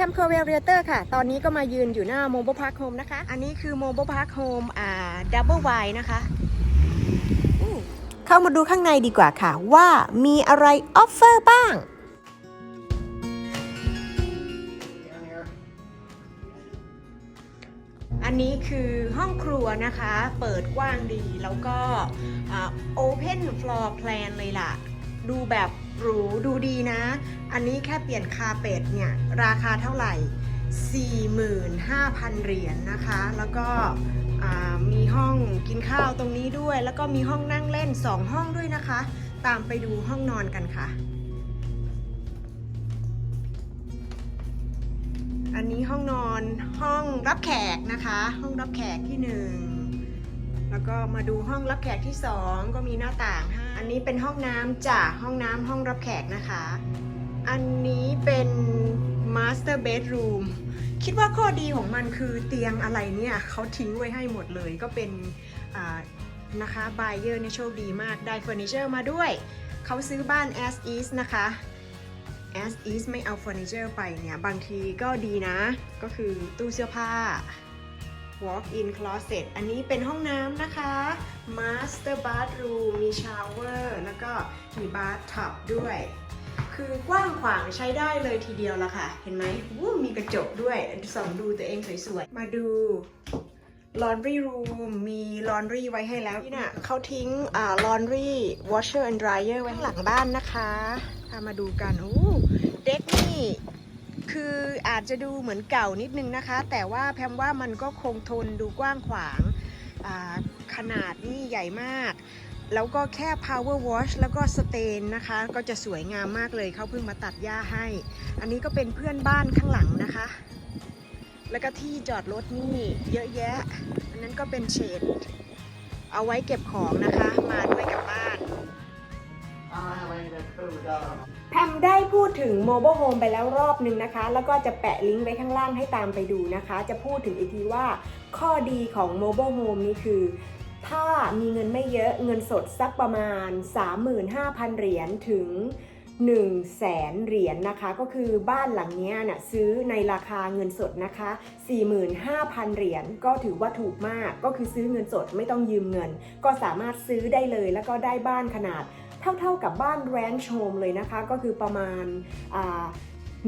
พมโคเวลเรียเตอร์ค่ะ ตอนนี้ก็มายืนอยู่หน้าโมบ i พาร์คโฮมนะคะ อันนี้คือโมบ i พาร์คโฮมอ่าดับเบิลไวนะคะอืมเข้ามาดูข้างในดีกว่าค่ะ ว่ามีอะไรออฟเฟอร์บ้าง อันนี้คือห้องครัวนะคะ เปิดกว้างดีแล้วก็โอเพนฟลอร์แพลนเลยล่ะ ดูแบบหรูดูดีนะ อันนี้แค่เปลี่ยนคาเป็ดเนี่ย ราคาเท่าไหร่ 45,000 เหรียญนนะคะ แล้วก็มีห้องกินข้าวตรงนี้ด้วย แล้วก็มีห้องนั่งเล่น 2 ห้องด้วยนะคะ ตามไปดูห้องนอนกันค่ะ อันนี้ห้องนอนห้องรับแขกนะคะ ห้องรับแขกที่หนึ่งแล้วก็มาดูห้องรับแขกที่สองก็มีหน้าต่างให้ อันนี้เป็นห้องน้ำจ้ะห้องน้ำห้องรับแขกนะคะ อันนี้เป็น master bedroom คิดว่าข้อดีของมันคือเตียงอะไรเนี่ยเขาทิ้งไว้ให้หมดเลยก็เป็นนะคะบ u เ e อร์เนี่ยโชคดีมากได้เฟอร์นิเจอร์มาด้วยเขาซื้อบ้าน as is นะคะ as is ไม่เอาเฟอร์นิเจอร์ไปเนี่ย บางทีก็ดีนะ ก็คือตู้เสื้อผ้า walk in closet อันนี้เป็นห้องน้ำนะคะ master bathroom มีชาวเวอร์แล้วก็มี bathtub ด้วย คือกว้างขวางใช้ได้เลยทีเดียวละค่ะ เห็นไหมวู้มีกระจกด้วยส่องดูตัวเองสวยๆ มาดู laundry room มี laundry ไว้ให้แล้วนี่น่ะเขาทิ้งอ่า laundry washer and dryer ไว้ข้างหลังบ้านนะคะพามาดูกันโอ้เด็กนี่ คืออาจจะดูเหมือนเก่านิดนึงนะคะ แต่ว่าแพมว่ามันก็คงทนดูกว้างขวางาขนาดนี่ใหญ่มาก แล้วก็แค่ power wash แล้วก็ stain นะคะ ก็จะสวยงามมากเลยเขาเพิ่งมาตัดหญ้าให้ อันนี้ก็เป็นเพื่อนบ้านข้างหลังนะคะ แล้วก็ที่จอดรถนี่เยอะแยะ อันนั้นก็เป็นเชดเอาไว้เก็บของนะคะ มาด้วยกับบ้าน แพมได้พูดถึง Mobile Home ไปแล้วรอบหนึ่งนะคะ แล้วก็จะแปะลิงก์ไว้ข้างล่างให้ตามไปดูนะคะ จะพูดถึงอีกทีว่า ข้อดีของ Mobile Home นี่คือ ถ้ามีเงินไม่เยอะเงินสดสักประมาณ 35,000 เหรียญถึง1 0 0 0 0แสนเหรียญนะคะ ก็คือบ้านหลังนี้ยน่ะซื้อในราคาเงินสดนะคะ 45,000 เหรียญก็ถือว่าถูกมากก็คือซื้อเงินสดไม่ต้องยืมเงิน ก็สามารถซื้อได้เลยแล้วก็ได้บ้านขนาด เท่าๆกับบ้านแรนช์โฮมเลยนะคะ ก็คือประมาณ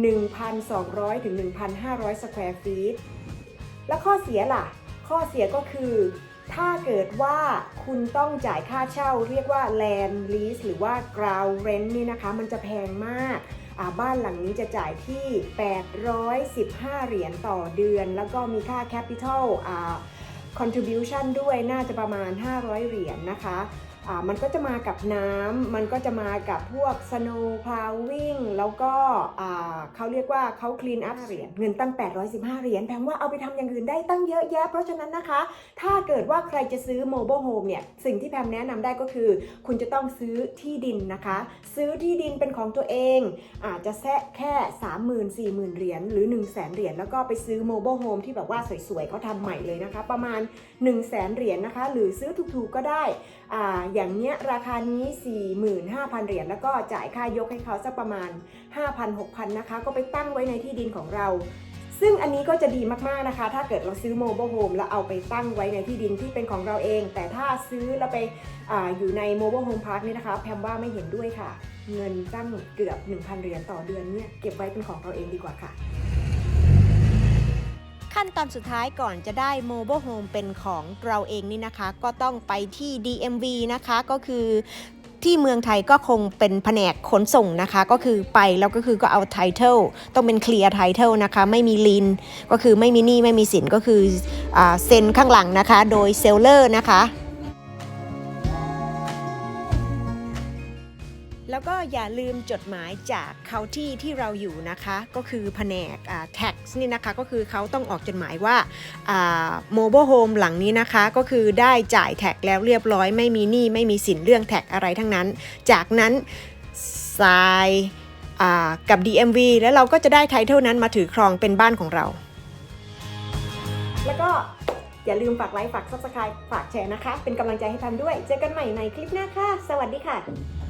1,200 ถึง 1,500 สแควร์ฟีตแล้วข้อเสียล่ะ ข้อเสียก็คือถ้าเกิดว่าคุณต้องจ่ายค่าเช่าเรียกว่า land lease หรือว่า ground rent นี่นะคะ มันจะแพงมากบ้านหลังนี้จะจ่ายที่ 815 เหรียญต่อเดือน แล้วก็มีค่า capital อ่า contribution ด้วยน่าจะประมาณ 500 เหรียญนะคะ มันก็จะมากับน้ำมันก็จะมากับพวก snow plowing แล้วก็อ่าเขาเรียกว่าเขา clean up เหรียญเงินตั้ง 815 เหรียญแปลว่าเอาไปทำอย่างอื่นได้ตั้งเยอะแยะ เพราะฉะนั้นนะคะ ถ้าเกิดว่าใครจะซื้อ mobile home เนี่ย สิ่งที่แพมแนะนำได้ก็คือ คุณจะต้องซื้อที่ดินนะคะ ซื้อที่ดินเป็นของตัวเอง อาจจะแค่แค่ 30,000 40,000 เหรียญหรือ 1 0 0 0 0แเหรียญแล้วก็ไปซื้อ mobile home ที่แบบว่าสวยๆเขาทำใหม่เลยนะคะ ประมาณ 1 0 0 0 0แเหรียญนะคะ หรือซื้อถูกๆก็ได้อย่างเนี้ยราคานี้ 45,000 เหรียญแล้วก็จ่ายค่ายกให้เขาสักประมาณ 5,000-6,000 นะคะ ก็ไปตั้งไว้ในที่ดินของเรา ซึ่งอันนี้ก็จะดีมากๆนะคะ ถ้าเกิดเราซื้อโมบ i ลโฮมแล้วเอาไปตั้งไว้ในที่ดินที่เป็นของเราเอง แต่ถ้าซื้อแล้วไปออยู่ในโมบ i ลโฮมพาร์คนี่นะคะแพมว่าไม่เห็นด้วยค่ะ เงินตั้งเกือบ 1,000 เหรียญต่อเดือนเนี่ยเก็บไว้เป็นของเราเองดีกว่าค่ะ ขั้นตอนสุดท้ายก่อนจะได้ Mobile Home เป็นของเราเองนี่นะคะ ก็ต้องไปที่ DMV นะคะก็คือที่เมืองไทยก็คงเป็นแผนกขนส่งนะคะ ก็คือไปแล้วก็คือก็เอาไทเทลต้องเป็นเคลียร์ไทเทลนะคะ ไม่มีลินก็คือไม่มีหนี้ไม่มีสินก็คืออเซ็นข้างหลังนะคะ โดยเซลเลอร์นะคะ แล้วก็อย่าลืมจดหมายจากเขาที่ที่เราอยู่นะคะ ก็คือแผนกอ่า tax นี่นะคะก็คือเขาต้องออกจดหมายว่าโมบ i ลโฮมหลังนี้นะคะก็คือได้จ่ายแท็กแล้วเรียบร้อย ไม่มีหนี้ไม่มีสินเรื่องแท็กอะไรทั้งนั้น จากนั้นสายอ่ากับ DMV แล้วเราก็จะได้ไทเทลนั้นมาถือครองเป็นบ้านของเรา แล้วก็อย่าลืมฝากไลค์ ฝาก subscribe ฝากแชร์นะคะ เป็นกำลังใจให้พันด้วย เจอกันใหม่ในคลิปหน้าค่ะ สวัสดีค่ะ